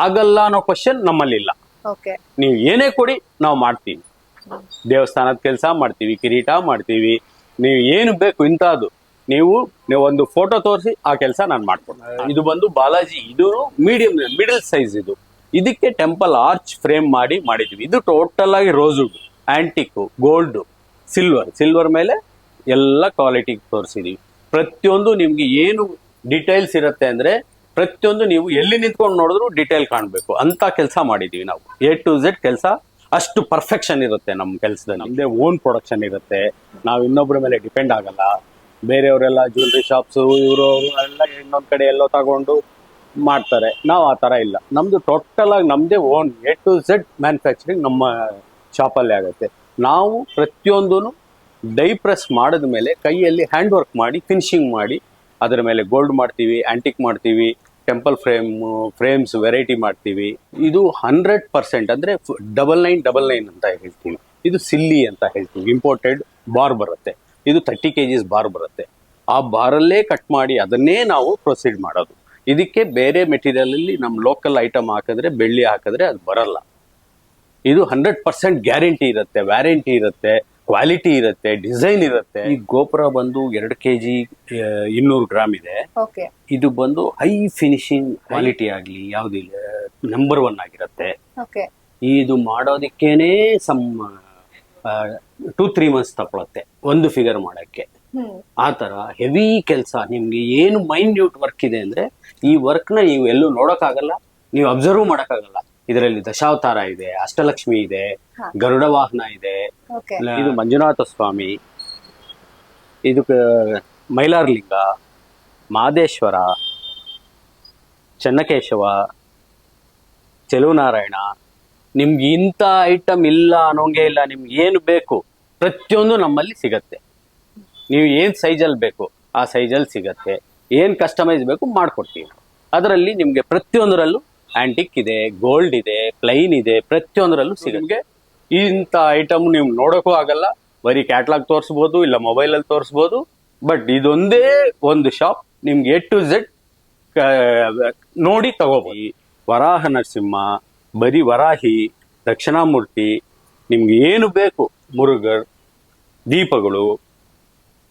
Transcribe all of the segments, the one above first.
ಆಗಲ್ಲ ಅನ್ನೋ question ನಮ್ಮಲ್ಲಿಲ್ಲ. Okay ನೀವು ಏನೇ ಕೊಡಿ ನಾವು ಮಾಡ್ತೀವಿ. ದೇವಸ್ಥಾನದ ಕೆಲಸ ಮಾಡ್ತೀವಿ ಕಿರೀಟ ಮಾಡ್ತೀವಿ. ನೀವು ಏನು ಬೇಕು ಇಂಥದ್ದು ನೀವು ನೀವು ಒಂದು ಫೋಟೋ ತೋರಿಸಿ ಆ ಕೆಲಸ ನಾನು ಮಾಡ್ಕೊಡ್ತೀನಿ. ಇದು ಬಂದು ಬಾಲಾಜಿ ಇದು ಮೀಡಿಯಂ ಮಿಡಲ್ ಸೈಜ್ ಇದು. ಇದಕ್ಕೆ ಟೆಂಪಲ್ ಆರ್ಚ್ ಫ್ರೇಮ್ ಮಾಡಿ ಮಾಡಿದ್ವಿ ಇದು ಟೋಟಲ್ ಆಗಿ rosewood antique gold silver silver ಮೇಲೆ ಎಲ್ಲ ಕ್ವಾಲಿಟಿ ತೋರಿಸಿದೀವಿ. ಪ್ರತಿಯೊಂದು ನಿಮ್ಗೆ ಏನು ಡೀಟೇಲ್ಸ್ ಇರುತ್ತೆ ಅಂದ್ರೆ ಪ್ರತಿಯೊಂದು ನೀವು ಎಲ್ಲಿ ನಿಂತ್ಕೊಂಡು ನೋಡಿದ್ರು ಡೀಟೇಲ್ ಕಾಣಬೇಕು. ಅಂತ ಕೆಲಸ ಮಾಡಿದೀವಿ ನಾವು. ಎ ಟು ಝೆಡ್ ಕೆಲಸ ಅಷ್ಟು ಪರ್ಫೆಕ್ಷನ್ ಇರುತ್ತೆ ನಮ್ಮ ಕೆಲಸದ ನಮ್ಮದೇ ಓನ್ ಪ್ರೊಡಕ್ಷನ್ ಇರುತ್ತೆ. ನಾವು ಇನ್ನೊಬ್ಬರ ಮೇಲೆ ಡಿಪೆಂಡ್ ಆಗಲ್ಲ. ಬೇರೆಯವರೆಲ್ಲ ಜ್ಯುವೆಲ್ರಿ ಶಾಪ್ಸು ಇವರು ಎಲ್ಲ ಇನ್ನೊಂದು ಕಡೆ ಎಲ್ಲೋ ತಗೊಂಡು ಮಾಡ್ತಾರೆ. ನಾವು ಆ ಥರ ಇಲ್ಲ. ನಮ್ಮದು ಟೋಟಲ್ ಆಗಿ ನಮ್ಮದೇ own A to Z manufacturing ನಮ್ಮ ಶಾಪಲ್ಲೇ ಆಗುತ್ತೆ. ನಾವು ಪ್ರತಿಯೊಂದೂ ಡೈ ಪ್ರೆಸ್ ಮಾಡಿದ ಮೇಲೆ ಕೈಯಲ್ಲಿ ಹ್ಯಾಂಡ್ ವರ್ಕ್ ಮಾಡಿ ಫಿನಿಶಿಂಗ್ ಮಾಡಿ, ಅದರ ಮೇಲೆ ಗೋಲ್ಡ್ ಮಾಡ್ತೀವಿ ಆಂಟಿಕ್ ಮಾಡ್ತೀವಿ ಟೆಂಪಲ್ ಫ್ರೇಮ್, ಫ್ರೇಮ್ಸ್ ವೆರೈಟಿ ಮಾಡ್ತೀವಿ. ಇದು ಹಂಡ್ರೆಡ್ ಪರ್ಸೆಂಟ್ ಅಂದರೆ ಡಬಲ್ ನೈನ್ ಡಬಲ್ ನೈನ್ ಅಂತ ಹೇಳ್ತೀವಿ ಇದು ಸಿಲ್ಲಿ ಅಂತ ಹೇಳ್ತೀವಿ ಇಂಪೋರ್ಟೆಡ್ ಬಾರ್ ಬರುತ್ತೆ. ಇದು ತರ್ಟಿ ಕೆ ಜಿಸ್ ಬಾರ್ ಬರುತ್ತೆ. ಆ ಬಾರಲ್ಲೇ ಕಟ್ ಮಾಡಿ ಅದನ್ನೇ ನಾವು ಪ್ರೊಸೀಡ್ ಮಾಡೋದು. ಇದಕ್ಕೆ ಬೇರೆ ಮೆಟೀರಿಯಲ್ ಅಲ್ಲಿ ನಮ್ಮ ಲೋಕಲ್ ಐಟಮ್ ಹಾಕಿದ್ರೆ, ಬೆಳ್ಳಿ ಹಾಕಿದ್ರೆ ಅದು ಬರಲ್ಲ. ಇದು ಹಂಡ್ರೆಡ್ ಪರ್ಸೆಂಟ್ ಗ್ಯಾರಂಟಿ ಇರುತ್ತೆ ವ್ಯಾರಂಟಿ ಇರುತ್ತೆ. ಕ್ವಾಲಿಟಿ ಇರುತ್ತೆ ಡಿಸೈನ್ ಇರುತ್ತೆ. ಈ ಗೋಪುರ ಬಂದು ಎರಡು ಕೆ ಜಿ ಇನ್ನೂರು ಗ್ರಾಮ್ ಇದೆ. ಓಕೆ. ಇದು ಬಂದು ಹೈ ಫಿನಿಶಿಂಗ್ ಕ್ವಾಲಿಟಿ ಆಗಲಿ ಯಾವುದಿಲ್ಲ ನಂಬರ್ ಒನ್ ಆಗಿರುತ್ತೆ. ಓಕೆ. ಇದು ಮಾಡೋದಕ್ಕೇನೆ ಸಮ್ ಟೂ ತ್ರೀ ಮಂತ್ಸ್ ತಗೊಳುತ್ತೆ ಒಂದು ಫಿಗರ್ ಮಾಡಕ್ಕೆ. ಆತರ ಆ ಹೆವಿ ಕೆಲಸ. ನಿಮ್ಗೆ ಏನು ಮೈನ್ಯೂಟ್ ವರ್ಕ್ ಇದೆ ಅಂದ್ರೆ ಈ ವರ್ಕ್ನ ನೀವು ಎಲ್ಲೂ ನೋಡೋಕ್ಕಾಗಲ್ಲ ನೀವು ಅಬ್ಸರ್ವ್ ಮಾಡೋಕ್ಕಾಗಲ್ಲ. ಇದರಲ್ಲಿ ದಶಾವತಾರ ಇದೆ ಅಷ್ಟಲಕ್ಷ್ಮಿ ಇದೆ ಗರುಡ ವಾಹನ ಇದೆ. ಓಕೆ. ಇದು ಮಂಜುನಾಥ ಸ್ವಾಮಿ ಇದು ಮೈಲಾರ್ಲಿಂಗ ಮೈಲಾರಲಿಂಗ ಮಾದೇಶ್ವರ ಚನ್ನಕೇಶವ ಚೆಲುವನಾರಾಯಣ ನಿಮ್ಗೆ ಇಂಥ ಐಟಮ್ ಇಲ್ಲ ಅನ್ನೋಂಗೆ ಇಲ್ಲ ನಿಮ್ಗೆ ಏನು ಬೇಕು? ಪ್ರತಿಯೊಂದು ನಮ್ಮಲ್ಲಿ ಸಿಗತ್ತೆ. ನೀವು ಏನು ಸೈಜಲ್ಲಿ ಬೇಕು ಆ ಸೈಜಲ್ಲಿ ಸಿಗತ್ತೆ. ಏನು ಕಸ್ಟಮೈಸ್ ಬೇಕು ಮಾಡ್ಕೊಡ್ತೀವಿ ಅದರಲ್ಲಿ ನಿಮಗೆ ಪ್ರತಿಯೊಂದರಲ್ಲೂ ಆಂಟಿಕ್ ಇದೆ ಗೋಲ್ಡ್ ಇದೆ ಪ್ಲೈನ್ ಇದೆ ಪ್ರತಿಯೊಂದರಲ್ಲೂ ಸಿಗುತ್ತೆ. ನಿಮಗೆ ಇಂಥ ಐಟಮ್ ನೀವು ನೋಡೋಕ್ಕೂ ಆಗಲ್ಲ. ಬರೀ ಕ್ಯಾಟ್ಲಾಗ್ ತೋರಿಸ್ಬೋದು ಇಲ್ಲ ಮೊಬೈಲಲ್ಲಿ ತೋರಿಸ್ಬೋದು. ಬಟ್ ಇದೊಂದೇ ಒಂದು ಶಾಪ್ ನಿಮ್ಗೆ ಎ ಟು ಝೆಡ್ ನೋಡಿ ತಗೋಬೋದು. ವರಾಹ ನರಸಿಂಹ ಬರೀ ವರಾಹಿ ದಕ್ಷಿಣಾಮೂರ್ತಿ ನಿಮ್ಗೆ ಏನು ಬೇಕು? ಮುರುಗರ್ ದೀಪಗಳು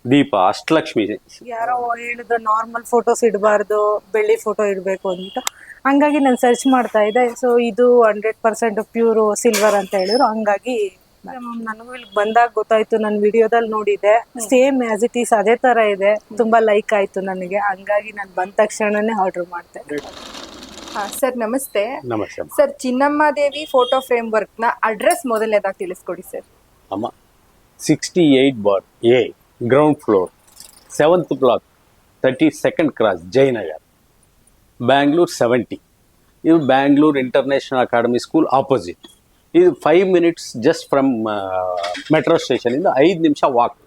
ದೀಪ ಅಷ್ಟಲಕ್ಷ್ಮಿ. ಯಾರೋ ಹೇಳಿದ್ರು ನಾರ್ಮಲ್ ಫೋಟೋಸ್ ಇಡಬಾರ್ದು ಬೆಳ್ಳಿ ಫೋಟೋ ಇಡಬೇಕು ಅಂತ. ಹಂಗಾಗಿ ನಾನು ಸರ್ಚ್ ಮಾಡ್ತಾ ಇದ್ದೆ. ಸೊ ಇದು ಹಂಡ್ರೆಡ್ ಪರ್ಸೆಂಟ್ ಪ್ಯೂರ್ ಸಿಲ್ವರ್ ಅಂತ ಹೇಳಿದ್ರು. ಹಂಗಾಗಿ ನನಗೂ ಇಲ್ಲಿ ಬಂದಾಗ ಗೊತ್ತಾಯ್ತು ನನ್ನ ವಿಡಿಯೋದಲ್ಲಿ ನೋಡಿದೆ ಸೇಮ್ ಆಸ್ ಇಟ್ ಈಸ್ ಅದೇ ತರ ಇದೆ. ತುಂಬಾ ಲೈಕ್ ಆಯ್ತು ನನಗೆ. ಹಂಗಾಗಿ ನಾನು ಬಂದ ತಕ್ಷಣನೇ ಆರ್ಡರ್ ಮಾಡ್ತೆ ಹಾ ಸರ್ ನಮಸ್ತೆ. ನಮಸ್ತೆ sir Chinnamma Devi photo frame ವರ್ಕ್ನ address ಮೊದಲನೇದಾಗಿ ತಿಳಿಸ್ಕೊಡಿ ಸರ್. ಅಮ್ಮ sixty eight bar A ground floor seventh block thirty second cross Jayanagar Bangalore seventy ಇದು Bangalore international academy school opposite ಇದು five minutes just from metro ಸ್ಟೇಷನಿಂದ ಐದು ನಿಮಿಷ walk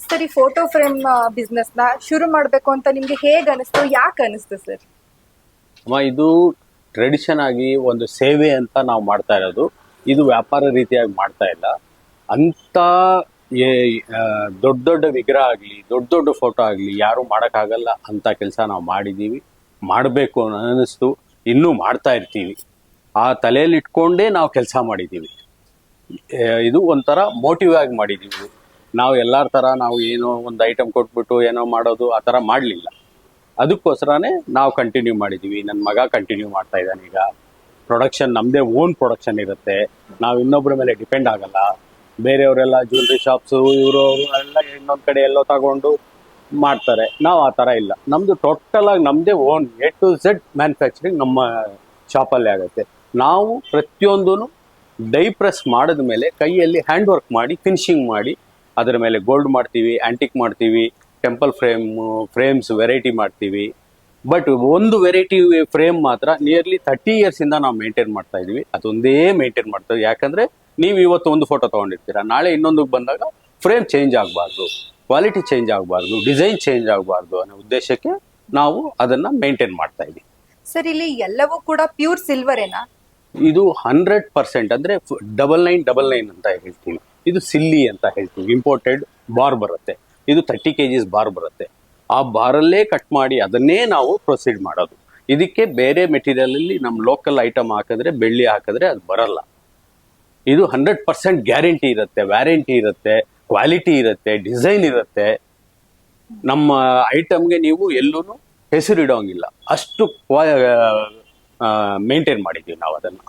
ಸರಿ photo frame ಬಿಸ್ನೆಸ್ನ ನ ಶುರು ಮಾಡಬೇಕು ಅಂತ ನಿಮಗೆ ಹೇಗೆ ಅನಿಸ್ತು? ಯಾಕೆ ಅನಿಸ್ತು ಸರ್? ಅಮ್ಮ ಇದು ಟ್ರೆಡಿಷನ್ ಆಗಿ ಒಂದು ಸೇವೆ ಅಂತ ನಾವು ಮಾಡ್ತಾ ಇರೋದು. ಇದು ವ್ಯಾಪಾರ ರೀತಿಯಾಗಿ ಮಾಡ್ತಾ ಇಲ್ಲ. ಅಂಥ ಏ- ದೊಡ್ಡ ದೊಡ್ಡ ವಿಗ್ರಹ ಆಗಲಿ ದೊಡ್ಡ ದೊಡ್ಡ ಫೋಟೋ ಆಗಲಿ ಯಾರೂ ಮಾಡೋಕ್ಕಾಗಲ್ಲ ಅಂತ ಕೆಲಸ ನಾವು ಮಾಡಿದ್ದೀವಿ ಮಾಡಬೇಕು ಅನ್ನಿಸ್ತು ಇನ್ನೂ ಮಾಡ್ತಾ ಇರ್ತೀವಿ. ಆ ತಲೆಯಲ್ಲಿ ಇಟ್ಕೊಂಡೇ ನಾವು ಕೆಲಸ ಮಾಡಿದ್ದೀವಿ. ಇದು ಒಂಥರ ಮೋಟಿವ್ ಆಗಿ ಮಾಡಿದ್ದೀವಿ. ನಾವು ಎಲ್ಲರ ಥರ ನಾವು ಏನೋ ಒಂದು ಐಟಮ್ ಕೊಟ್ಬಿಟ್ಟು ಏನೋ ಮಾಡೋದು ಆ ಥರ ಮಾಡಲಿಲ್ಲ. ಅದಕ್ಕೋಸ್ಕರನೇ ನಾವು ಕಂಟಿನ್ಯೂ ಮಾಡಿದ್ದೀವಿ. ನನ್ನ ಮಗ ಕಂಟಿನ್ಯೂ ಮಾಡ್ತಾ ಇದ್ದಾನೆ ಈಗ. ಪ್ರೊಡಕ್ಷನ್ ನಮ್ಮದೇ ಓನ್ ಪ್ರೊಡಕ್ಷನ್ ಇರುತ್ತೆ. ನಾವು ಇನ್ನೊಬ್ಬರ ಮೇಲೆ ಡಿಪೆಂಡ್ ಆಗಲ್ಲ. ಬೇರೆಯವರೆಲ್ಲ ಜ್ಯುವೆಲ್ರಿ ಶಾಪ್ಸು ಇವರು ಎಲ್ಲ ಇನ್ನೊಂದು ಕಡೆ ಎಲ್ಲೋ ತಗೊಂಡು ಮಾಡ್ತಾರೆ. ನಾವು ಆ ಥರ ಇಲ್ಲ. ನಮ್ಮದು ಟೋಟಲ್ ಆಗಿ ನಮ್ಮದೇ own A to Z manufacturing ನಮ್ಮ ಶಾಪಲ್ಲೇ ಆಗುತ್ತೆ. ನಾವು ಪ್ರತಿಯೊಂದೂ ಡೈ ಪ್ರೆಸ್ ಮಾಡಿದ ಮೇಲೆ ಕೈಯಲ್ಲಿ ಹ್ಯಾಂಡ್ ವರ್ಕ್ ಮಾಡಿ ಫಿನಿಶಿಂಗ್ ಮಾಡಿ, ಅದರ ಮೇಲೆ ಗೋಲ್ಡ್ ಮಾಡ್ತೀವಿ ಆ್ಯಂಟಿಕ್ ಮಾಡ್ತೀವಿ ಟೆಂಪಲ್ ಫ್ರೇಮ್ ಫ್ರೇಮ್ಸ್ ವೆರೈಟಿ ಮಾಡ್ತೀವಿ. ಬಟ್ ಒಂದು ವೆರೈಟಿ ಫ್ರೇಮ್ ಮಾತ್ರ ನಿಯರ್ಲಿ ತರ್ಟಿ ಇಯರ್ಸಿಂದ ನಾವು ಮೇಂಟೈನ್ ಮಾಡ್ತಾ ಇದೀವಿ. ಅದೊಂದೇ ಮೇಂಟೈನ್ ಮಾಡ್ತೀವಿ ಯಾಕಂದ್ರೆ ನೀವು ಇವತ್ತು ಒಂದು ಫೋಟೋ ತೊಗೊಂಡಿರ್ತೀರಾ. ನಾಳೆ ಇನ್ನೊಂದಕ್ಕೆ ಬಂದಾಗ ಫ್ರೇಮ್ ಚೇಂಜ್ ಆಗಬಾರ್ದು ಕ್ವಾಲಿಟಿ ಚೇಂಜ್ ಆಗಬಾರ್ದು ಡಿಸೈನ್ ಚೇಂಜ್ ಆಗಬಾರ್ದು ಅನ್ನೋ ಉದ್ದೇಶಕ್ಕೆ ನಾವು ಅದನ್ನ ಮೇಂಟೈನ್ ಮಾಡ್ತಾ ಇದೀವಿ. ಸರ್ ಇಲ್ಲಿ ಎಲ್ಲವೂ ಕೂಡ ಪ್ಯೂರ್ ಸಿಲ್ವರ್ ಏನಾ? ಇದು ಹಂಡ್ರೆಡ್ ಪರ್ಸೆಂಟ್ ಅಂದ್ರೆ ಡಬಲ್ ನೈನ್ ಡಬಲ್ ನೈನ್ ಅಂತ ಹೇಳ್ತೀವಿ. ಇದು ಸಿಲ್ಲಿ ಅಂತ ಹೇಳ್ತೀವಿ. ಇಂಪೋರ್ಟೆಡ್ ಬಾರ್ ಬರುತ್ತೆ. ಇದು ತರ್ಟಿ ಕೆ ಜಿಸ್ ಬಾರ್ ಬರುತ್ತೆ. ಆ ಬಾರಲ್ಲೇ ಕಟ್ ಮಾಡಿ ಅದನ್ನೇ ನಾವು ಪ್ರೊಸೀಡ್ ಮಾಡೋದು. ಇದಕ್ಕೆ ಬೇರೆ ಮೆಟೀರಿಯಲ್ ಅಲ್ಲಿ ನಮ್ಮ ಲೋಕಲ್ ಐಟಮ್ ಹಾಕಿದ್ರೆ ಬೆಳ್ಳಿ ಹಾಕಿದ್ರೆ ಅದು ಬರಲ್ಲ. ಇದು ಹಂಡ್ರೆಡ್ ಪರ್ಸೆಂಟ್ ಗ್ಯಾರಂಟಿ ಇರುತ್ತೆ ವ್ಯಾರಂಟಿ ಇರುತ್ತೆ. ಕ್ವಾಲಿಟಿ ಇರುತ್ತೆ ಡಿಸೈನ್ ಇರುತ್ತೆ. ನಮ್ಮ ಐಟಮ್ಗೆ ನೀವು ಎಲ್ಲೂ ಹೆಸರಿಡೋಂಗಿಲ್ಲ. ಅಷ್ಟು ಮೇಂಟೈನ್ ಮಾಡಿದ್ದೀವಿ ನಾವು ಅದನ್ನು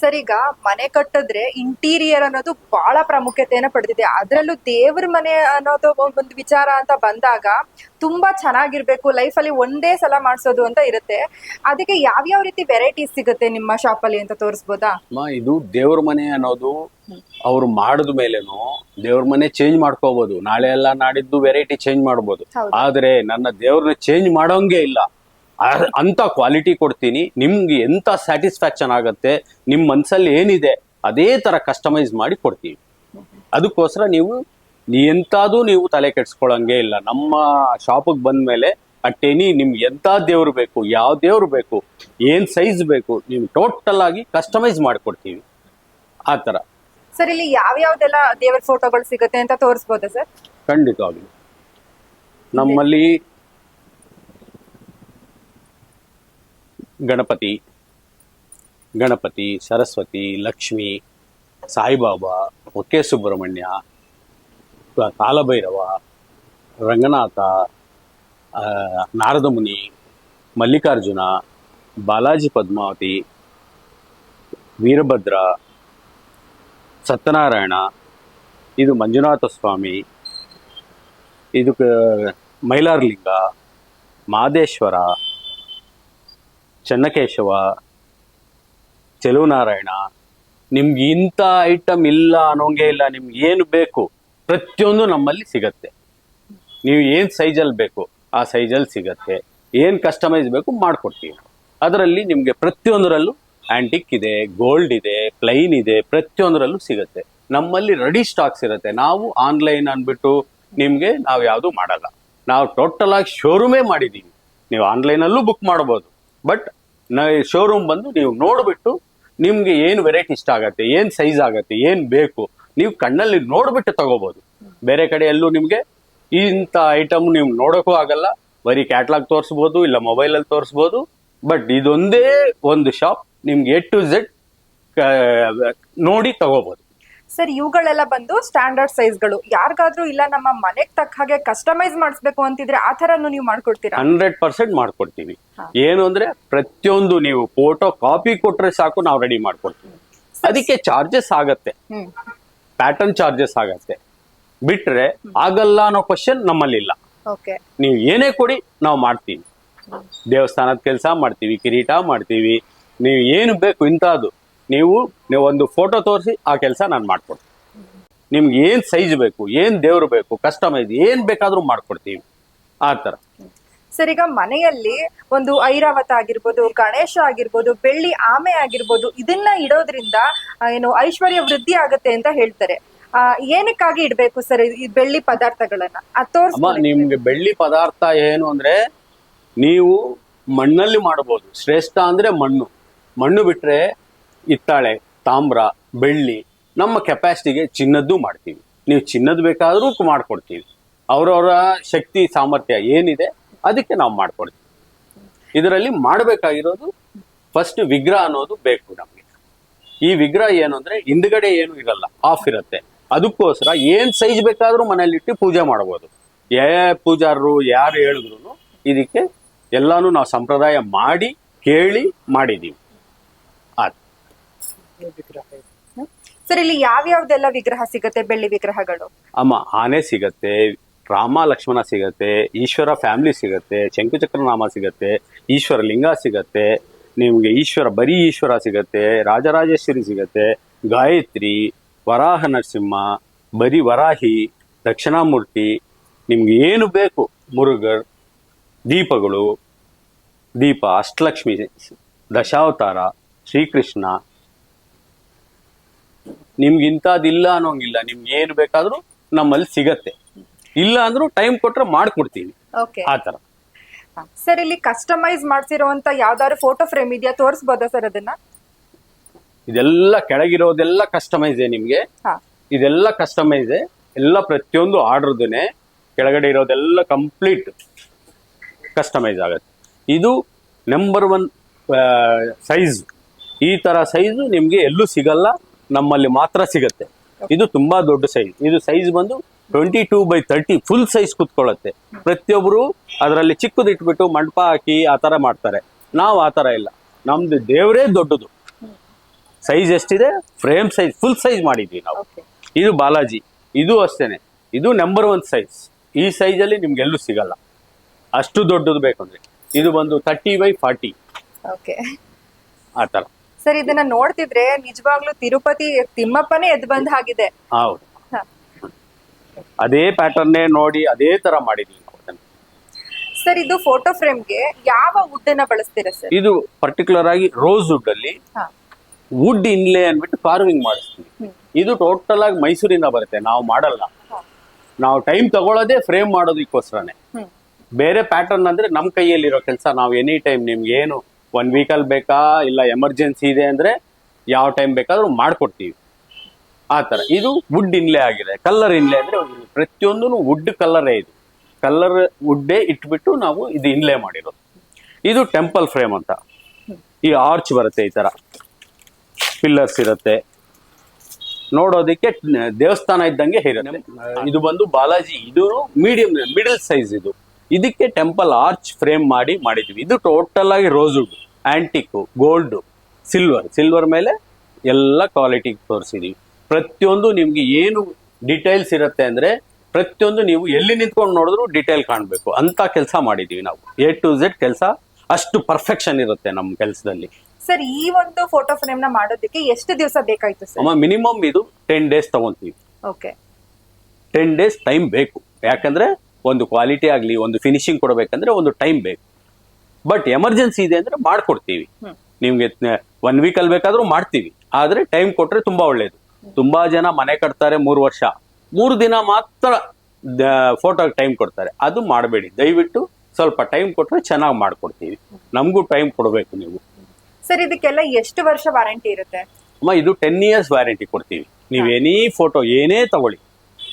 ಸರ್ ಈಗ ಮನೆ ಕಟ್ಟಿದ್ರೆ ಇಂಟೀರಿಯರ್ ಅನ್ನೋದು ಬಹಳ ಪ್ರಾಮುಖ್ಯತೆಯನ್ನ ಪಡೆದಿದೆ. ಅದರಲ್ಲೂ ದೇವ್ರ ಮನೆ ಅನ್ನೋದು ಒಂದು ವಿಚಾರ ಅಂತ ಬಂದಾಗ ತುಂಬಾ ಚೆನ್ನಾಗಿರ್ಬೇಕು. ಲೈಫಲ್ಲಿ ಒಂದೇ ಸಲ ಮಾಡಿಸೋದು ಅಂತ ಇರುತ್ತೆ. ಅದಕ್ಕೆ ಯಾವ್ಯಾವ ರೀತಿ ವೆರೈಟೀಸ್ ಸಿಗುತ್ತೆ ನಿಮ್ಮ ಶಾಪಲ್ಲಿ ಅಂತ ತೋರಿಸ್ಬೋದಾ? ಅಮ್ಮ ಇದು ದೇವ್ರ ಮನೆ ಅನ್ನೋದು ಅವ್ರು ಮಾಡಿದ ಮೇಲೇನು ದೇವ್ರ ಮನೆ ಚೇಂಜ್ ಮಾಡ್ಕೋಬಹುದು ನಾಳೆ ಎಲ್ಲ ನಾಡಿದ್ದು ವೆರೈಟಿ ಚೇಂಜ್ ಮಾಡ್ಬೋದು. ಆದ್ರೆ ನನ್ನ ದೇವ್ರನ್ನ ಚೇಂಜ್ ಮಾಡೋಂಗೆ ಇಲ್ಲ. ಅಂತ ಕ್ವಾಲಿಟಿ ಕೊಡ್ತೀನಿ. ನಿಮ್ಗೆ ಎಂತ ಸ್ಯಾಟಿಸ್ಫ್ಯಾಕ್ಷನ್ ಆಗತ್ತೆ ನಿಮ್ ಮನ್ಸಲ್ಲಿ ಏನಿದೆ ಅದೇ ತರ ಕಸ್ಟಮೈಸ್ ಮಾಡಿ ಕೊಡ್ತೀವಿ ಅದಕ್ಕೋಸ್ಕರ ನೀವು ಎಂತಾದ್ರೂ ನೀವು ತಲೆ ಕೆಡ್ಸ್ಕೊಳಂಗೆ ಇಲ್ಲ. ನಮ್ಮ ಶಾಪಿಗೆ ಬಂದ್ಮೇಲೆ ಅಟ್ಟೇನಿ ನಿಮ್ಗೆ ಎಂತ ದೇವ್ರು ಬೇಕು ಯಾವ ದೇವ್ರು ಬೇಕು ಏನ್ ಸೈಜ್ ಬೇಕು ನೀವು ಟೋಟಲ್ ಆಗಿ ಕಸ್ಟಮೈಸ್ ಮಾಡಿಕೊಡ್ತೀವಿ ಆ ಥರ ಸರ್ ಇಲ್ಲಿ ಯಾವ ಯಾವ್ದೆಲ್ಲ ದೇವರ ಫೋಟೋಗಳು ಸಿಗುತ್ತೆ ಅಂತ ತೋರಿಸ್ಬೋದಾ ಸರ್? ಖಂಡಿತವಾಗ್ಲಿ. ನಮ್ಮಲ್ಲಿ ಗಣಪತಿ ಗಣಪತಿ, ಸರಸ್ವತಿ, ಲಕ್ಷ್ಮಿ, ಸಾಯಿಬಾಬಾ ಒಕೆ ಸುಬ್ರಹ್ಮಣ್ಯ, ಕಾಲಭೈರವ, ರಂಗನಾಥ ನಾರದಮುನಿ ನಾರದ ಮುನಿ, ಮಲ್ಲಿಕಾರ್ಜುನ, ಬಾಲಾಜಿ ಪದ್ಮಾವತಿ, ವೀರಭದ್ರ, ಸತ್ಯನಾರಾಯಣ, ಇದು ಮಂಜುನಾಥ ಸ್ವಾಮಿ, ಇದು ಮೈಲಾರಲಿಂಗ, ಮಾದೇಶ್ವರ ಚನ್ನಕೇಶವ ಚೆಲುವನಾರಾಯಣ ನಿಮ್ಗೆ ಇಂಥ ಐಟಮ್ ಇಲ್ಲ ಅನ್ನೋಂಗೆ ಇಲ್ಲ, ನಿಮ್ಗೆ ಏನು ಬೇಕು? ಪ್ರತಿಯೊಂದು ನಮ್ಮಲ್ಲಿ ಸಿಗತ್ತೆ. ನೀವು ಏನು ಸೈಜಲ್ಲಿ ಬೇಕು, ಆ ಸೈಜಲ್ಲಿ ಸಿಗತ್ತೆ. ಏನು ಕಸ್ಟಮೈಸ್ ಬೇಕು ಮಾಡ್ಕೊಡ್ತೀವಿ. ಅದರಲ್ಲಿ ನಿಮಗೆ ಪ್ರತಿಯೊಂದರಲ್ಲೂ ಆಂಟಿಕ್ ಇದೆ ಗೋಲ್ಡ್ ಇದೆ ಪ್ಲೈನ್ ಇದೆ, ಪ್ರತಿಯೊಂದರಲ್ಲೂ ಸಿಗತ್ತೆ. ನಮ್ಮಲ್ಲಿ ರೆಡಿ ಸ್ಟಾಕ್ಸ್ ಇರುತ್ತೆ. ನಾವು ಆನ್ಲೈನ್ ಅಂದ್ಬಿಟ್ಟು ನಿಮಗೆ ನಾವು ಯಾವುದು ಮಾಡಲ್ಲ. ನಾವು ಟೋಟಲ್ ಆಗಿ ಶೋರೂಮೇ ಮಾಡಿದ್ದೀವಿ ನೀವು ಆನ್ಲೈನಲ್ಲೂ ಬುಕ್ ಮಾಡ್ಬೋದು. ಬಟ್ ಶೋರೂಮ್ ಬಂದು ನೀವು ನೋಡ್ಬಿಟ್ಟು ನಿಮ್ಗೆ ಏನು ವೆರೈಟಿ ಇಷ್ಟ ಆಗತ್ತೆ, ಏನ್ ಸೈಜ್ ಆಗತ್ತೆ, ಏನ್ ಬೇಕು, ನೀವು ಕಣ್ಣಲ್ಲಿ ನೋಡ್ಬಿಟ್ಟು ತಗೋಬಹುದು ಬೇರೆ ಕಡೆ ಎಲ್ಲೂ ನಿಮ್ಗೆ ಇಂಥ ಐಟಮ್ ನೀವು ನೋಡೋಕ್ಕೂ ಆಗಲ್ಲ. ಬರೀ ಕ್ಯಾಟ್ಲಾಗ್ ತೋರಿಸ್ಬೋದು, ಇಲ್ಲ ಮೊಬೈಲಲ್ಲಿ ತೋರಿಸ್ಬೋದು. ಬಟ್ ಇದೊಂದೇ ಒಂದು ಶಾಪ್ ನಿಮ್ಗೆ ಎ ಟು ಝೆಡ್ ನೋಡಿ ತಗೋಬಹುದು ಸರ್ ಇವುಗಳೆಲ್ಲ ಬಂದು ಸ್ಟ್ಯಾಂಡರ್ಡ್ ಸೈಜ್ಗಳು ಯಾರಿಗಾದ್ರೂ ಇಲ್ಲ ನಮ್ಮ ಮನೆಗೆ ತಕ್ಕ ಹಾಗೆ ಕಸ್ಟಮೈಸ್ ಮಾಡಿಸ್ಬೇಕು ಅಂತಿದ್ರೆ ಆ ಥರನೂ ನೀವು ಮಾಡ್ಕೊಡ್ತೀರಾ? ಹಂಡ್ರೆಡ್ ಪರ್ಸೆಂಟ್ ಮಾಡ್ಕೊಡ್ತೀವಿ. ಏನು ಅಂದ್ರೆ ಪ್ರತಿಯೊಂದು ನೀವು ಫೋಟೋ ಕಾಪಿ ಕೊಟ್ರೆ ಸಾಕು ನಾವು ರೆಡಿ ಮಾಡ್ಕೊಡ್ತೀವಿ. ಅದಕ್ಕೆ ಚಾರ್ಜಸ್ ಆಗತ್ತೆ. ಪ್ಯಾಟರ್ನ್ ಚಾರ್ಜಸ್ ಆಗತ್ತೆ. ಬಿಟ್ರೆ ಆಗಲ್ಲ ಅನ್ನೋ ಕ್ವಶನ್ ನಮ್ಮಲ್ಲಿಲ್ಲ ಓಕೆ. ನೀವು ಏನೇ ಕೊಡಿ ನಾವು ಮಾಡ್ತೀವಿ. ದೇವಸ್ಥಾನದ ಕೆಲಸ ಮಾಡ್ತೀವಿ ಕಿರೀಟ ಮಾಡ್ತೀವಿ. ನೀವು ಏನು ಬೇಕು ಇಂಥದ್ದು. ನೀವು ನೀವು ಒಂದು ಫೋಟೋ ತೋರಿಸಿ ಆ ಕೆಲಸ ನಾನು ಮಾಡ್ಕೊಡ್ತೀನಿ. ನಿಮ್ಗೆ ಏನು ಸೈಜ್ ಬೇಕು ಏನು ದೇವ್ರು ಬೇಕು ಕಸ್ಟಮೈಸ್ ಏನು ಬೇಕಾದರೂ ಮಾಡ್ಕೊಡ್ತೀವಿ. ಆ ಥರ ಸರ್ ಈಗ ಮನೆಯಲ್ಲಿ ಒಂದು ಐರಾವತ ಆಗಿರ್ಬೋದು ಗಣೇಶ ಆಗಿರ್ಬೋದು ಬೆಳ್ಳಿ ಆಮೆ ಆಗಿರ್ಬೋದು ಇದನ್ನ ಇಡೋದ್ರಿಂದ ಏನು ಐಶ್ವರ್ಯ ವೃದ್ಧಿ ಆಗತ್ತೆ ಅಂತ ಹೇಳ್ತಾರೆ. ಏನಕ್ಕಾಗಿ ಇಡಬೇಕು ಸರ್ ಈ ಬೆಳ್ಳಿ ಪದಾರ್ಥಗಳನ್ನ? ನಿಮ್ಗೆ ಬೆಳ್ಳಿ ಪದಾರ್ಥ ಏನು ಅಂದ್ರೆ ನೀವು ಮಣ್ಣಲ್ಲಿ ಮಾಡಬಹುದು ಶ್ರೇಷ್ಠ ಅಂದ್ರೆ ಮಣ್ಣು. ಮಣ್ಣು ಬಿಟ್ರೆ ಹಿತ್ತಾಳೆ, ತಾಮ್ರ, ಬೆಳ್ಳಿ, ನಮ್ಮ ಕೆಪಾಸಿಟಿಗೆ ಚಿನ್ನದ್ದು ಮಾಡ್ತೀವಿ. ನೀವು ಚಿನ್ನದ್ದು ಬೇಕಾದರೂ ಮಾಡ್ಕೊಡ್ತೀವಿ. ಅವರವರ ಶಕ್ತಿ, ಸಾಮರ್ಥ್ಯ ಏನಿದೆ, ಅದಕ್ಕೆ ನಾವು ಮಾಡ್ಕೊಡ್ತೀವಿ. ಇದರಲ್ಲಿ ಮಾಡಬೇಕಾಗಿರೋದು ಫಸ್ಟ್ ವಿಗ್ರಹ ಅನ್ನೋದು ಬೇಕು ನಮಗೆ. ಈ ವಿಗ್ರಹ ಏನು ಅಂದ್ರೆ ಹಿಂದ್ಗಡೆ ಏನು ಇರಲ್ಲ ಆಫ್ ಇರುತ್ತೆ. ಅದಕ್ಕೋಸ್ಕರ ಏನ್ ಸೈಜ್ ಬೇಕಾದ್ರೂ ಮನೇಲಿಟ್ಟು ಪೂಜೆ ಮಾಡಬಹುದು ಯಾ, ಪೂಜಾರರು ಯಾರು ಹೇಳಿದ್ರು ಇದಕ್ಕೆ ಎಲ್ಲಾನು ನಾವು ಸಂಪ್ರದಾಯ ಮಾಡಿ, ಕೇಳಿ ಮಾಡಿದೀವಿ. ಸರ್, ಇಲ್ಲಿ ಯಾವ್ಯಾವ್ದೆಲ್ಲ ವಿಗ್ರಹ ಸಿಗತ್ತೆ, ಬೆಳ್ಳಿ ವಿಗ್ರಹಗಳು? ಅಮ್ಮ, ಆನೆ ಸಿಗತ್ತೆ, ರಾಮ, ಲಕ್ಷ್ಮಣ ಸಿಗತ್ತೆ, ಈಶ್ವರ ಫ್ಯಾಮಿಲಿ ಸಿಗತ್ತೆ ಶಂಕುಚಕ್ರ ನಾಮ ಸಿಗತ್ತೆ, ಈಶ್ವರ ಲಿಂಗ ಸಿಗತ್ತೆ, ನಿಮಗೆ ಈಶ್ವರ, ಬರೀ ಈಶ್ವರ ಸಿಗತ್ತೆ, ರಾಜರಾಜೇಶ್ವರಿ ಸಿಗತ್ತೆ, ಗಾಯತ್ರಿ, ವರಾಹ ನರಸಿಂಹ, ಬರೀ ವರಾಹಿ, ದಕ್ಷಿಣಾಮೂರ್ತಿ, ನಿಮ್ಗೆ ಏನು ಬೇಕು? ಮುರುಗರ್ ದೀಪಗಳು, ದೀಪ, ಅಷ್ಟಲಕ್ಷ್ಮಿ, ದಶಾವತಾರ, ಶ್ರೀಕೃಷ್ಣ ನಿಮ್ಗೆ ಇಂಥದ್ದಿಲ್ಲ ಅನ್ನೋಂಗಿಲ್ಲ. ನಿಮ್ಗೆ ಏನು ಬೇಕಾದ್ರೂ ನಮ್ಮಲ್ಲಿ ಸಿಗತ್ತೆ. ಇಲ್ಲ ಅಂದ್ರು ಟೈಮ್ ಕೊಟ್ರೆ ಮಾಡ್ಕೊಡ್ತೀವಿ ಓಕೆ ಆ ಥರ. ಸರ್ ಇಲ್ಲಿ ಕಸ್ಟಮೈಸ್ ಮಾಡ್ಸಿರುವಂತ ಯಾವ್ದಾದ್ರು ಫೋಟೋ ಫ್ರೇಮ್ ಇದೆಯಾ? ತೋರಿಸ್ಬೋದಾ ಸರ್ ಅದನ್ನ? ಇದೆಲ್ಲ ಕೆಳಗಿರೋದೆಲ್ಲ ಕಸ್ಟಮೈಸ್ ನಿಮ್ಗೆ. ಹಾ. ಇದೆಲ್ಲ ಕಸ್ಟಮೈಸ್ ಎಲ್ಲ ಪ್ರತಿಯೊಂದು ಆರ್ಡರ್ದುನೆ ಕೆಳಗಡೆ ಇರೋದೆಲ್ಲ ಕಂಪ್ಲೀಟ್ ಕಸ್ಟಮೈಸ್ ಆಗುತ್ತೆ. ಇದು ನಂಬರ್ ಒನ್ ಸೈಜ್ ಈ ತರ ಸೈಜ್ ನಿಮ್ಗೆ ಎಲ್ಲೂ ಸಿಗಲ್ಲ. ನಮ್ಮಲ್ಲಿ ಮಾತ್ರ ಸಿಗತ್ತೆ. ಇದು ತುಂಬಾ ದೊಡ್ಡ ಸೈಜ್ ಇದು ಸೈಜ್ ಬಂದು twenty two by thirty full size ಕುತ್ಕೊಳ್ಳುತ್ತೆ. ಪ್ರತಿಯೊಬ್ಬರು ಅದರಲ್ಲಿ ಚಿಕ್ಕದು ಇಟ್ಬಿಟ್ಟು ಮಂಟಪ ಹಾಕಿ ಆ ತರ ಮಾಡ್ತಾರೆ. ನಾವು ಆ ತರ ಇಲ್ಲ. ನಮ್ದು ದೇವರೇ ದೊಡ್ಡದು. ಸೈಜ್ ಎಷ್ಟಿದೆ? ಫ್ರೇಮ್ ಸೈಜ್ ಫುಲ್ ಸೈಜ್ ಮಾಡಿದ್ವಿ ನಾವು. ಇದು ಬಾಲಾಜಿ. ಇದು ಅಷ್ಟೇನೆ. ಇದು ನಂಬರ್ ಒನ್ ಸೈಜ್ ಈ ಸೈಜ್ ಅಲ್ಲಿ ನಿಮ್ಗೆ ಎಲ್ಲೂ ಸಿಗಲ್ಲ. ಅಷ್ಟು ದೊಡ್ಡದು ಬೇಕಂದ್ರೆ. ಇದು ಬಂದು ತರ್ಟಿ ಬೈ ಫಾರ್ಟಿ ಓಕೆ ಆ ತರ. ಸರ್ ಇದನ್ನ ನೋಡ್ತಿದ್ರೆ ನಿಜವಾಗ್ಲೂ ತಿರುಪತಿ ತಿಮ್ಮಪ್ಪನೇ ಎದ್ ಬಂದ ಹಾಗಿದೆ. ಹೌದು. ಅದೇ ಪ್ಯಾಟರ್ನ್ ನೋಡಿ ಅದೇ ತರ ಮಾಡಿದ್ವಿ. ಸರ್ ಇದು ಫೋಟೋ ಫ್ರೇಮ್ಗೆ ಯಾವ ವುಡ್ ಅನ್ನ ಬಳಸ್ತೀರಾ ಸರ್? ಇದು ಪರ್ಟಿಕ್ಯುಲರ್ ಆಗಿ ರೋಸ್ ವುಡ್ ಅಲ್ಲಿ ವುಡ್ ಇನ್ಲೇ ಅನ್ಬಿಟ್ಟು ಕಾರ್ವಿಂಗ್ ಮಾಡಿಸ್ತೀವಿ. ಇದು ಟೋಟಲ್ ಆಗಿ ಮೈಸೂರಿಂದ ಬರುತ್ತೆ ನಾವು ಮಾಡಲ್ಲ. ನಾವು ಟೈಮ್ ತಗೊಳ್ಳೋದೇ ಫ್ರೇಮ್ ಮಾಡೋದಕ್ಕೋಸ್ಕರನೇ. ಬೇರೆ ಪ್ಯಾಟರ್ನ್ ಅಂದ್ರೆ ನಮ್ಮ ಕೈಯಲ್ಲಿರೋ ಕೆಲಸ ನಾವು ಎನಿ ಟೈಮ್ ನಿಮ್ಗೆ ಏನು ಒನ್ ವೀಕಲ್ಲಿ ಬೇಕಾ ಇಲ್ಲ ಎಮರ್ಜೆನ್ಸಿ ಇದೆ ಅಂದ್ರೆ ಯಾವ ಟೈಮ್ ಬೇಕಾದ್ರೂ ಮಾಡ್ಕೊಡ್ತೀವಿ. ಆ ತರ ಇದು ವುಡ್ ಇನ್ಲೇ ಆಗಿದೆ. ಕಲ್ಲರ್ ಇನ್ಲೇ ಅಂದ್ರೆ ಪ್ರತಿಯೊಂದು ವುಡ್ ಕಲರೇ ಇದು. ಕಲ್ಲರ್ ವುಡ್ಡೇ ಇಟ್ಬಿಟ್ಟು ನಾವು ಇದು ಇನ್ಲೇ ಮಾಡಿರೋದು. ಇದು ಟೆಂಪಲ್ ಫ್ರೇಮ್ ಅಂತ. ಈ ಆರ್ಚ್ ಬರುತ್ತೆ ಈ ತರ ಪಿಲ್ಲರ್ಸ್ ಇರುತ್ತೆ. ನೋಡೋದಕ್ಕೆ ದೇವಸ್ಥಾನ ಇದ್ದಂಗೆ ಇರುತ್ತೆ. ಇದು ಬಂದು ಬಾಲಾಜಿ ಇದು ಮೀಡಿಯಂ ಮಿಡಲ್ ಸೈಜ್ ಇದು. ಇದಕ್ಕೆ ಟೆಂಪಲ್ ಆರ್ಚ್ ಫ್ರೇಮ್ ಮಾಡಿ ಮಾಡಿದ್ವಿ ಇದು ಟೋಟಲ್ ಆಗಿ rosewood antique gold silver silver ಮೇಲೆ ಎಲ್ಲ ಕ್ವಾಲಿಟಿ ತೋರಿಸಿದೀವಿ. ಪ್ರತಿಯೊಂದು ನಿಮ್ಗೆ ಏನು ಡೀಟೇಲ್ಸ್ ಇರುತ್ತೆ ಅಂದ್ರೆ ಪ್ರತಿಯೊಂದು ನೀವು ಎಲ್ಲಿ ನಿಂತ್ಕೊಂಡು ನೋಡಿದ್ರು ಡಿಟೇಲ್ ಕಾಣಬೇಕು. ಅಂತ ಕೆಲಸ ಮಾಡಿದೀವಿ ನಾವು. ಎ ಟು ಝೆಡ್ ಕೆಲಸ ಅಷ್ಟು ಪರ್ಫೆಕ್ಷನ್ ಇರುತ್ತೆ ನಮ್ಮ ಕೆಲಸದಲ್ಲಿ. ಸರ್ ಈ ಒಂದು ಫೋಟೋ ಫ್ರೇಮ್ನ ಮಾಡೋದಕ್ಕೆ ಎಷ್ಟು ದಿವಸ ಬೇಕಾಯ್ತು ಸರ್? ಅಮ್ಮ ಮಿನಿಮಮ್ ಇದು ಟೆನ್ ಡೇಸ್ ತಗೊಂತೀವಿ. ಓಕೆ ಟೆನ್ ಡೇಸ್ ಟೈಮ್ ಬೇಕು. ಯಾಕಂದ್ರೆ ಒಂದು ಕ್ವಾಲಿಟಿ ಆಗಲಿ ಒಂದು ಫಿನಿಶಿಂಗ್ ಕೊಡಬೇಕಂದ್ರೆ ಒಂದು ಟೈಮ್ ಬೇಕು. ಬಟ್ ಎಮರ್ಜೆನ್ಸಿ ಇದೆ ಅಂದ್ರೆ ಮಾಡ್ಕೊಡ್ತೀವಿ. ನಿಮ್ಗೆ ಒನ್ ವೀಕ್ ಅಲ್ಲಿ ಬೇಕಾದ್ರೂ ಮಾಡ್ತೀವಿ. ಆದ್ರೆ ಟೈಮ್ ಕೊಟ್ರೆ ತುಂಬಾ ಒಳ್ಳೇದು. ತುಂಬಾ ಜನ ಮನೆ ಕಟ್ತಾರೆ ಮೂರು ವರ್ಷ. ಮೂರು ದಿನ ಮಾತ್ರ ಫೋಟೋಗೆ ಟೈಮ್ ಕೊಡ್ತಾರೆ. ಅದು ಮಾಡಬೇಡಿ. ದಯವಿಟ್ಟು ಸ್ವಲ್ಪ ಟೈಮ್ ಕೊಟ್ರೆ ಚೆನ್ನಾಗಿ ಮಾಡ್ಕೊಡ್ತೀವಿ. ನಮಗೂ ಟೈಮ್ ಕೊಡಬೇಕು ನೀವು. ಸರ್ ಇದಕ್ಕೆಲ್ಲ ಎಷ್ಟು ವರ್ಷ ವಾರಂಟಿ ಇರುತ್ತೆ? ಅಮ್ಮ ಇದು ಟೆನ್ ಇಯರ್ಸ್ ವ್ಯಾರಂಟಿ ಕೊಡ್ತೀವಿ. ನೀವು ಎನಿ ಫೋಟೋ ಏನೇ ತಗೊಳ್ಳಿ.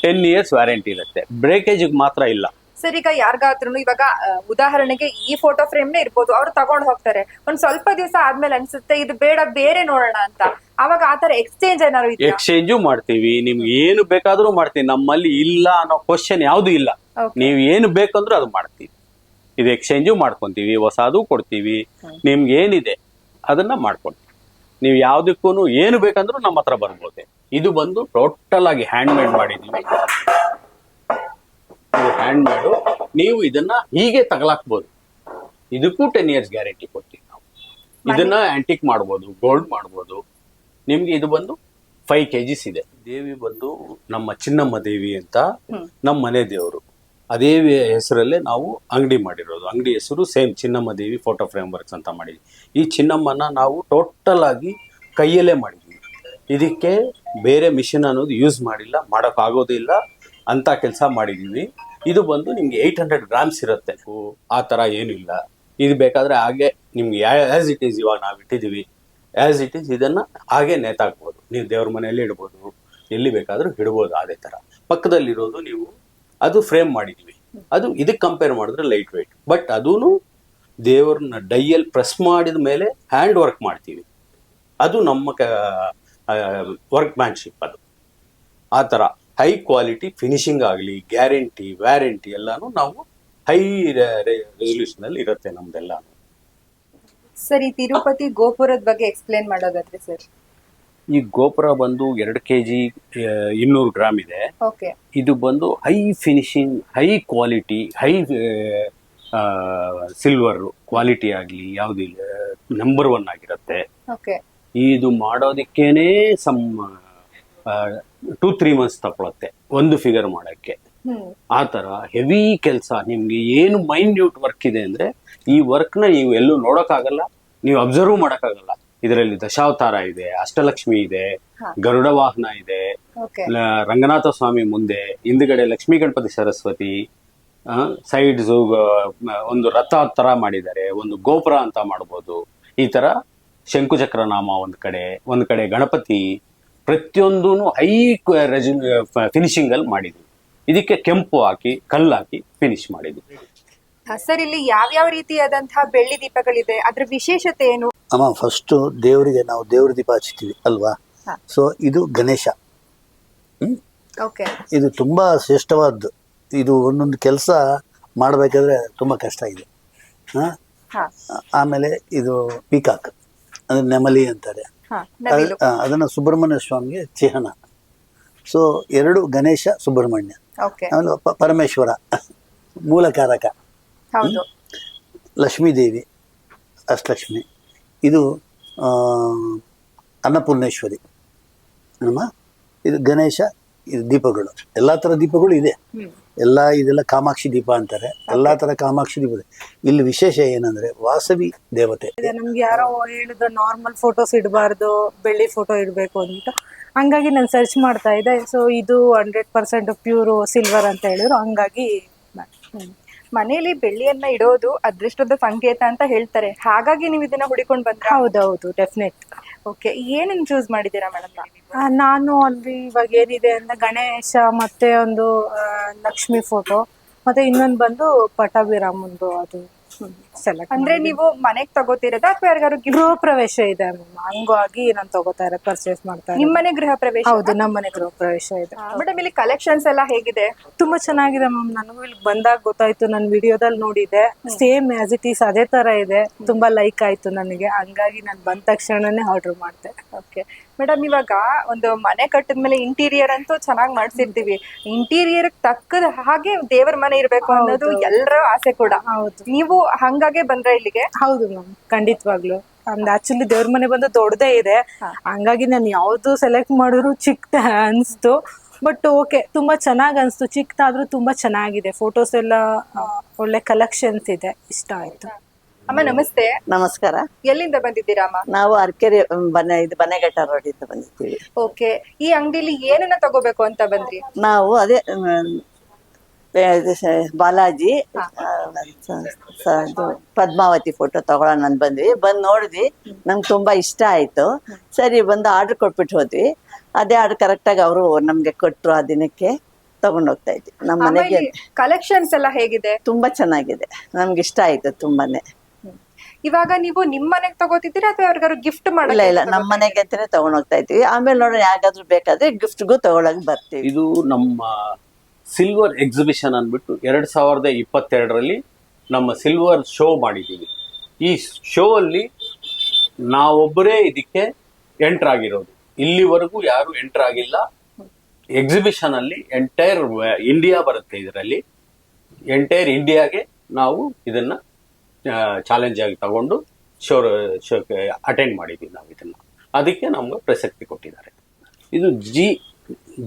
ಟೆನ್ ಇಯರ್ಸ್ ವ್ಯಾರಂಟಿ ಇರುತ್ತೆ. ಬ್ರೇಕೇಜಿಗೆ ಮಾತ್ರ ಇಲ್ಲ. ಸರ್ ಈಗ ಯಾರಿಗಾದ್ರೂ ಇವಾಗ ಆ, ಉದಾಹರಣೆಗೆ ಈ ಫೋಟೋ ಫ್ರೇಮ್ ನೇ ಇರ್ಬೋದು ಅವ್ರು ತಗೊಂಡ್ ಹೋಗ್ತಾರೆ. ಒಂದ್ ಸ್ವಲ್ಪ ದಿವಸ ಆದ್ಮೇಲೆ ಅನ್ಸುತ್ತೆ ಇದು ಬೇಡ ಬೇರೆ ನೋಡೋಣ ಅಂತ. ಅವಾಗ ಆತರ ಎಕ್ಸ್ಚೇಂಜ್ ಏನಾದ್ರು ಇದೆಯಾ ಎಕ್ಸ್ಚೇಂಜು ಮಾಡ್ತೀವಿ. ನಿಮ್ಗೆ ಏನು ಬೇಕಾದ್ರೂ ಮಾಡ್ತೀವಿ. ನಮ್ಮಲ್ಲಿ ಇಲ್ಲ ಅನ್ನೋ ಕ್ವಶನ್ ಯಾವ್ದು ಇಲ್ಲ. Okay. ನೀವು ಏನು ಬೇಕಂದ್ರೂ ಅದು ಮಾಡ್ತೀವಿ. ಇದು ಎಕ್ಸ್ಚೇಂಜು ಮಾಡ್ಕೊಂತೀವಿ. ಹೊಸದು ಕೊಡ್ತೀವಿ. ನಿಮ್ಗೆ ಏನಿದೆ ಅದನ್ನ ಮಾಡ್ಕೊಡ್ತೀವಿ ನೀವು ಯಾವ್ದಕ್ಕೂ ಏನು ಬೇಕಂದ್ರೂ ನಮ್ಮ ಹತ್ರ ಬರ್ಬೋದು. ಇದು ಬಂದು ಟೋಟಲ್ ಆಗಿ ಹ್ಯಾಂಡ್ ಮೇಡ್ ಮಾಡಿದೀವಿ. ಇದು ಹ್ಯಾಂಡ್ ಮೇಡ್ ನೀವು ಇದನ್ನ ಹೀಗೆ ತಗಲಾಕ್ಬೋದು. ಇದಕ್ಕೂ ಟೆನ್ ಇಯರ್ಸ್ ಗ್ಯಾರಂಟಿ ಕೊಡ್ತೀವಿ ನಾವು. ಇದನ್ನ ಆಂಟಿಕ್ ಮಾಡ್ಬೋದು ಗೋಲ್ಡ್ ಮಾಡ್ಬೋದು. ನಿಮ್ಗೆ ಇದು ಬಂದು ಫೈವ್ ಕೆ ಜಿಸ್ ಇದೆ. ದೇವಿ ಬಂದು ನಮ್ಮ ಚಿನ್ನಮ್ಮ ದೇವಿ ಅಂತ ನಮ್ಮ ಮನೆ ದೇವರು. ಅದೇ ಹೆಸರಲ್ಲೇ ನಾವು ಅಂಗಡಿ ಮಾಡಿರೋದು. ಅಂಗಡಿ ಹೆಸರು same Chinnamma Devi photo frame works ಅಂತ ಮಾಡಿದ್ವಿ. ಈ ಚಿನ್ನಮ್ಮನ ನಾವು ಟೋಟಲ್ ಆಗಿ ಕೈಯಲ್ಲೇ ಮಾಡಿದ್ವಿ. ಇದಕ್ಕೆ ಬೇರೆ ಮಿಷಿನ್ ಅನ್ನೋದು ಯೂಸ್ ಮಾಡಿಲ್ಲ ಮಾಡೋಕ್ಕಾಗೋದಿಲ್ಲ ಅಂತ ಕೆಲಸ ಮಾಡಿದ್ದೀವಿ ಇದು ಬಂದು ನಿಮ್ಗೆ ಏಯ್ಟ್ ಹಂಡ್ರೆಡ್ ಗ್ರಾಮ್ಸ್ ಇರುತ್ತೆ. ಆ ಥರ ಏನಿಲ್ಲ ಇದು ಬೇಕಾದ್ರೆ ಹಾಗೆ ನಿಮ್ಗೆ ಆ್ಯಸ್ ಇಟ್ ಈಸ್ ಇವಾಗ ನಾವು ಇಟ್ಟಿದ್ದೀವಿ ಆ್ಯಸ್ ಇಟ್ ಈಸ್ ಇದನ್ನ ಹಾಗೆ ನೇತಾಕ್ಬೋದು. ನೀವು ದೇವ್ರ ಮನೆಯಲ್ಲಿ ಇಡ್ಬೋದು. ಎಲ್ಲಿ ಬೇಕಾದರೂ ಇಡ್ಬೋದು ಅದೇ ಥರ ಪಕ್ಕದಲ್ಲಿರೋದು ನೀವು ಅದು ಫ್ರೇಮ್ ಮಾಡಿದ್ವಿ. ಅದು ಇದಕ್ಕೆ ಕಂಪೇರ್ ಮಾಡಿದ್ರೆ ಲೈಟ್ ವೆಯ್ಟ್ ಬಟ್ ಅದೂ ದೇವ್ರನ್ನ ಡೈಯಲ್ಲಿ ಪ್ರೆಸ್ ಮಾಡಿದ ಮೇಲೆ ಹ್ಯಾಂಡ್ ವರ್ಕ್ ಮಾಡ್ತೀವಿ. ಅದು ನಮ್ಮ ವರ್ಕ್ ಮ್ಯಾನ್ಶಿಪ್ ಅದು. ಆ ಥರ ಹೈ ಕ್ವಾಲಿಟಿ ಫಿನಿಶಿಂಗ್ ಆಗಲಿ ಗ್ಯಾರಂಟಿ ವ್ಯಾರಂಟಿ ಎಲ್ಲಾನು ನಾವು ಹೈ ರೆಸೊಲ್ಯೂಷನಲ್ಲಿ ಇರುತ್ತೆ ನಮ್ದೆಲ್ಲ ಸರ್ ಈ ತಿರುಪತಿ ಗೋಪುರದ ಬಗ್ಗೆ ಎಕ್ಸ್ಪ್ಲೇನ್ ಮಾಡೋದಾದ್ರೆ ಸರ್? ಈ ಗೋಪುರ ಬಂದು ಎರಡು ಕೆ ಜಿ ಇನ್ನೂರು ಗ್ರಾಮ್ ಇದೆ. ಓಕೆ. ಇದು ಬಂದು high finishing high quality high silver quality ಆಗಲಿ ಯಾವುದಿಲ್ಲ ನಂಬರ್ ಒನ್ ಆಗಿರುತ್ತೆ. ಓಕೆ. ಇದು ಮಾಡೋದಕ್ಕೇನೆ ಸಮ್ ಟೂ ತ್ರೀ ಮಂತ್ಸ್ ತಗೊಳತ್ತೆ ಒಂದು ಫಿಗರ್ ಮಾಡೋಕ್ಕೆ. ಆ ಥರ ಹೆವಿ ಕೆಲಸ. ನಿಮ್ಗೆ ಏನು ಮೈನ್ಯೂಟ್ ವರ್ಕ್ ಇದೆ ಅಂದ್ರೆ ಈ ವರ್ಕ್ನ ನೀವು ಎಲ್ಲೂ ನೋಡೋಕ್ಕಾಗಲ್ಲ ನೀವು ಅಬ್ಸರ್ವ್ ಮಾಡೋಕ್ಕಾಗಲ್ಲ. ಇದರಲ್ಲಿ ದಶಾವತಾರ ಇದೆ ಅಷ್ಟಲಕ್ಷ್ಮಿ ಇದೆ ಗರುಡ ವಾಹನ ಇದೆ ರಂಗನಾಥ ಸ್ವಾಮಿ ಮುಂದೆ ಹಿಂದ್ಗಡೆ ಲಕ್ಷ್ಮೀ ಗಣಪತಿ ಸರಸ್ವತಿ ಸೈಡ್ಸ್ ಒಂದು ರಥ ತರ ಮಾಡಿದ್ದಾರೆ ಒಂದು ಗೋಪುರ ಅಂತ ಮಾಡ್ಬೋದು. ಈ ತರ ಶಂಕುಚಕ್ರ ನಾಮ ಒಂದ್ ಕಡೆ ಒಂದ್ ಕಡೆ ಗಣಪತಿ ಪ್ರತಿಯೊಂದೂ ಹೈ ಫಿನಿಶಿಂಗ್ ಅಲ್ಲಿ ಮಾಡಿದ್ವಿ. ಇದಕ್ಕೆ ಕೆಂಪು ಹಾಕಿ ಕಲ್ಲು ಹಾಕಿ ಫಿನಿಶ್ ಮಾಡಿದ್ವಿ. ಸರ್ ಇಲ್ಲಿ ಯಾವ್ಯಾವ ರೀತಿಯಾದಂತಹ ಬೆಳ್ಳಿ ದೀಪಗಳಿದೆ? ಅದ್ರ ವಿಶೇಷತೆ ಏನು? ಅಮ್ಮ ಫಸ್ಟ್ ದೇವರಿಗೆ ನಾವು ದೇವ್ರ ದೀಪ ಹಚ್ತೀವಿ ಅಲ್ವಾ. ಸೊ ಇದು ಗಣೇಶ. ಇದು ತುಂಬಾ ಶ್ರೇಷ್ಠವಾದ್ದು. ಇದು ಒಂದೊಂದು ಕೆಲಸ ಮಾಡಬೇಕಾದ್ರೆ ತುಂಬಾ ಕಷ್ಟ ಇದೆ ಹಾಂ? ಹಾ. ಆಮೇಲೆ ಇದು ಪೀಕಾಕ್. ಅಂದರೆ ನೆಮಲಿ ಅಂತಾರೆ. ಅದನ್ನ ಸುಬ್ರಹ್ಮಣ್ಯ ಸ್ವಾಮಿಗೆ ಚಿಹ್ನ. ಸೊ ಎರಡು ಗಣೇಶ ಸುಬ್ರಹ್ಮಣ್ಯ. ಆಮೇಲೆ ಪರಮೇಶ್ವರ ಮೂಲಕಾರಕ. ಲಕ್ಷ್ಮೀದೇವಿ ಅಷ್ಟಲಕ್ಷ್ಮಿ. ಇದು ಅನ್ನಪೂರ್ಣೇಶ್ವರಿ. ನಮ್ಮ ಇದು ಗಣೇಶ ಇದು ದೀಪಗಳು. ಎಲ್ಲ ಥರ ದೀಪಗಳು ಇದೆ. ಎಲ್ಲ ಇದೆಲ್ಲ ಕಾಮಾಕ್ಷಿ ದೀಪ ಅಂತಾರೆ. ಎಲ್ಲಾ ತರ ಕಾಮಾಕ್ಷಿ ದೀಪ ಇದೆ. ಇಲ್ಲಿ ವಿಶೇಷ ಏನಂದ್ರೆ ವಾಸವಿ ದೇವತೆ. ಇದೆ ನಮ್ಗೆ ಯಾರೋ ಹೇಳಿದ್ರು ನಾರ್ಮಲ್ ಫೋಟೋಸ್ ಇಡಬಾರ್ದು ಬೆಳ್ಳಿ ಫೋಟೋ ಇಡಬೇಕು ಅಂದ್ಬಿಟ್ಟು. ಹಂಗಾಗಿ ನಾನು ಸರ್ಚ್ ಮಾಡ್ತಾ ಇದ್ದೆ. ಸೊ ಇದು ಹಂಡ್ರೆಡ್ ಪರ್ಸೆಂಟ್ ಪ್ಯೂರ್ ಸಿಲ್ವರ್ ಅಂತ ಹೇಳಿದ್ರು. ಹಂಗಾಗಿ ಹ್ಮ್. ಮನೆಯಲ್ಲಿ ಬೆಳ್ಳಿಯನ್ನ ಇಡೋದು ಅದೃಷ್ಟದ ಸಂಕೇತ ಅಂತ ಹೇಳ್ತಾರೆ. ಹಾಗಾಗಿ ನೀವು ಇದನ್ನ ಹುಡಿಕೊಂಡ್ ಬಂದ್ರ? ಹೌದೌದು ಡೆಫಿನೆಟ್ ಓಕೆ, ಏನೇನು ಚೂಸ್ ಮಾಡಿದ್ದೀರಾ ಮೇಡಮ್ ನಾನು ಅಲ್ಲಿ ಇವಾಗ ಏನಿದೆ ಅಂದ್ರೆ ಗಣೇಶ ಮತ್ತೆ ಒಂದು ಲಕ್ಷ್ಮಿ ಫೋಟೋ ಮತ್ತೆ ಇನ್ನೊಂದು ಬಂದು ಪಟಾಭಿರಾಮಂದು ಅದು. ಸೆಲೆಕ್ಟ್ ಅಂದ್ರೆ ನೀವು ಮನೆಗ್ ತಗೋತಿರೋದಾ ಅಥವಾ ಯಾರಿಗಾರು ಗೃಹ ಪ್ರವೇಶ ಇದೆ ಮ್ಯಾಮ್. ಹಂಗಾಗಿ ನಾನು ತಗೋತಾ ಇರೋದು ಪರ್ಚೇಸ್ ಮಾಡ್ತಾ ನಿಮ್ಮ ಮನೆ ಗೃಹ ಪ್ರವೇಶ? ಹೌದು ನಮ್ಮ ಮನೆ ಗೃಹ ಪ್ರವೇಶ ಇದೆ. ಮೇಡಮ್ ಇಲ್ಲಿ ಕಲೆಕ್ಷನ್ಸ್ ಎಲ್ಲ ಹೇಗಿದೆ? ತುಂಬಾ ಚೆನ್ನಾಗಿದೆ ಮ್ಯಾಮ್. ನನಗೂ ಇಲ್ಲಿ ಬಂದಾಗ ಗೊತ್ತಾಯ್ತು ನಾನು ವಿಡಿಯೋದಲ್ಲಿ ನೋಡಿದೆ ಸೇಮ್ ಆಸ್ ಇಟ್ ಈಸ್ ಅದೇ ತರ ಇದೆ. ತುಂಬಾ ಲೈಕ್ ಆಯ್ತು ನನಗೆ. ಹಂಗಾಗಿ ನಾನು ಬಂದ ತಕ್ಷಣನೇ ಆರ್ಡರ್ ಮಾಡಿದೆ. ಓಕೆ ಮೇಡಮ್ ಇವಾಗ ಒಂದು ಮನೆ ಕಟ್ಟಿದ್ಮೇಲೆ ಇಂಟೀರಿಯರ್ ಅಂತೂ ಚೆನ್ನಾಗಿ ಮಾಡ್ಸಿರ್ತೀವಿ. ಇಂಟೀರಿಯರ್ ತಕ್ಕದ ಹಾಗೆ ದೇವರ ಮನೆ ಇರ್ಬೇಕು ಅನ್ನೋದು ಎಲ್ಲರ ಆಸೆ ಕೂಡ. ಹೌದು. ನೀವು ಹಂಗಾಗೆ ಬಂದ್ರೆ ಇಲ್ಲಿಗೆ? ಹೌದು ಮ್ಯಾಮ್ ಖಂಡಿತವಾಗ್ಲು. ನಮ್ದು ಆಕ್ಚುಲಿ ದೇವ್ರ ಮನೆ ಬಂದು ದೊಡ್ಡದೇ ಇದೆ. ಹಂಗಾಗಿ ನಾನು ಯಾವ್ದು ಸೆಲೆಕ್ಟ್ ಮಾಡಿದ್ರು ಚಿಕ್ಕ ಅನ್ಸ್ತು. ಬಟ್ ಓಕೆ ತುಂಬಾ ಚೆನ್ನಾಗ್ ಅನ್ಸ್ತು. ಚಿಕ್ಕದಾದ್ರೂ ತುಂಬಾ ಚೆನ್ನಾಗಿದೆ. ಫೋಟೋಸ್ ಎಲ್ಲ ಒಳ್ಳೆ ಕಲೆಕ್ಷನ್ಸ್ ಇದೆ. ಇಷ್ಟ ಆಯ್ತು. ಅಮ್ಮ ನಮಸ್ತೆ. ನಮಸ್ಕಾರ. ಎಲ್ಲಿಂದ ಬಂದಿದ್ದೀರಾ ಅಮ್ಮ? ನಾವು ಅರ್ಕೆರೆ ಬನೆ ಇದು ಬನೆಘಟ್ಟ ರೋಡಿಂದ ಬಂದಿದ್ದೀವಿ. ಓಕೆ ಈ ಅಂಗಡಿಲಿ ಏನನ್ನ ತಗೋಬೇಕು ಅಂತ ಬಂದ್ರಿ? ನಾವು ಅದೇ ಮ್, ಇದು ಬಾಲಾಜಿ. ಆ, ಸ- ಸ- ಇದು ಪದ್ಮಾವತಿ ಫೋಟೋ ತಗೊಳ್ಳೋಣ ಅಂತ ಬಂದ್ವಿ. ಬಂದು ನೋಡಿದ್ವಿ. ನಮ್ಗೆ ತುಂಬಾ ಇಷ್ಟ ಆಯ್ತು. ಸರಿ ಬಂದು ಆರ್ಡರ್ ಕೊಟ್ಬಿಟ್ಟು ಹೋದ್ವಿ. ಅದೇ ಆರ್ಡರ್ ಕರೆಕ್ಟಾಗಿ ಅವರು ನಮ್ಗೆ ಕೊಟ್ರು ಆ ದಿನಕ್ಕೆ. ತಗೊಂಡ್ ಹೋಗ್ತಾ ಇದ್ವಿ. ನಮ್ಮ ಮನೆಗೆ ಕಲೆಕ್ಷನ್ಸ್ ಎಲ್ಲ ಹೇಗಿದೆ? ತುಂಬಾ ಚೆನ್ನಾಗಿದೆ. ನಮ್ಗೆ ಇಷ್ಟ ಆಯ್ತು ತುಂಬಾನೇ. ಇವಾಗ ನೀವು ನಿಮ್ ಮನೆಗ್ ತಗೋತಿದ್ದೀರಾ ಅಥವಾ ಯಾರಿಗಾರು ಗಿಫ್ಟ್ ಇಲ್ಲ ಮಾಡಲ್ಲ ಇಲ್ಲ ನಮ್ಮ ಮನೆಗೆ ಅಂತಾನೆ ತಗೊಂಡ್ ಹೋಗ್ತಾ ಇದ್ವಿ. ಆಮೇಲೆ ನೋಡೋಣ ಯಾಕಾದ್ರೂ ಬೇಕಾದ್ರೆ ಗಿಫ್ಟ್ಗೂ ತಗೊಳಕ್ ಬರ್ತೀವಿ. ಇದು ನಮ್ಮ ಸಿಲ್ವರ್ ಎಕ್ಸಿಬಿಷನ್ ಅಂದ್ಬಿಟ್ಟು ಎರಡು ಸಾವಿರದ ಇಪ್ಪತ್ತೆರಡರಲ್ಲಿ ನಮ್ಮ ಸಿಲ್ವರ್ ಶೋ ಮಾಡಿದ್ದೀವಿ. ಈ ಶೋ ಅಲ್ಲಿ ನಾವೊಬ್ಬರೇ ಇದಕ್ಕೆ ಎಂಟರ್ ಆಗಿರೋದು. ಇಲ್ಲಿವರೆಗೂ ಯಾರು ಎಂಟರ್ ಆಗಿಲ್ಲ. ಎಕ್ಸಿಬಿಷನ್ ಅಲ್ಲಿ ಎಂಟೈರ್ ಇಂಡಿಯಾ ಬರುತ್ತೆ ಇದರಲ್ಲಿ. ಎಂಟೈರ್ ಇಂಡಿಯಾಗೆ ನಾವು ಇದನ್ನ ಚಾಲೆಂಜ್ ಆಗಿ ತಗೊಂಡು ಶೋ ಶೋ ಅಟೆಂಡ್ ಮಾಡಿದ್ದೀವಿ ನಾವು ಇದನ್ನ ಅದಕ್ಕೆ ನಮ್ಗೆ ಪ್ರಸಕ್ತಿ ಕೊಟ್ಟಿದ್ದಾರೆ. ಇದು G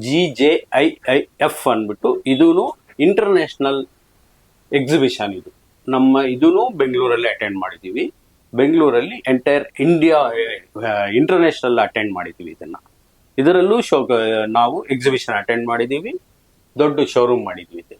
G J I I F ಅಂದ್ಬಿಟ್ಟು ಇದೂ ಇಂಟರ್ನ್ಯಾಷನಲ್ ಎಕ್ಸಿಬಿಷನ್ ಇದು. ನಮ್ಮ ಇದೂ ಬೆಂಗಳೂರಲ್ಲಿ ಅಟೆಂಡ್ ಮಾಡಿದ್ದೀವಿ ಬೆಂಗಳೂರಲ್ಲಿ ಎಂಟೈರ್ ಇಂಡಿಯಾ ಇಂಟರ್ನ್ಯಾಷನಲ್ ಅಟೆಂಡ್ ಮಾಡಿದ್ದೀವಿ ಇದನ್ನ. ಇದರಲ್ಲೂ ಶೋ ನಾವು ಎಕ್ಸಿಬಿಷನ್ ಅಟೆಂಡ್ ಮಾಡಿದ್ದೀವಿ ದೊಡ್ಡ ಶೋರೂಮ್ ಮಾಡಿದ್ವಿ ಇದು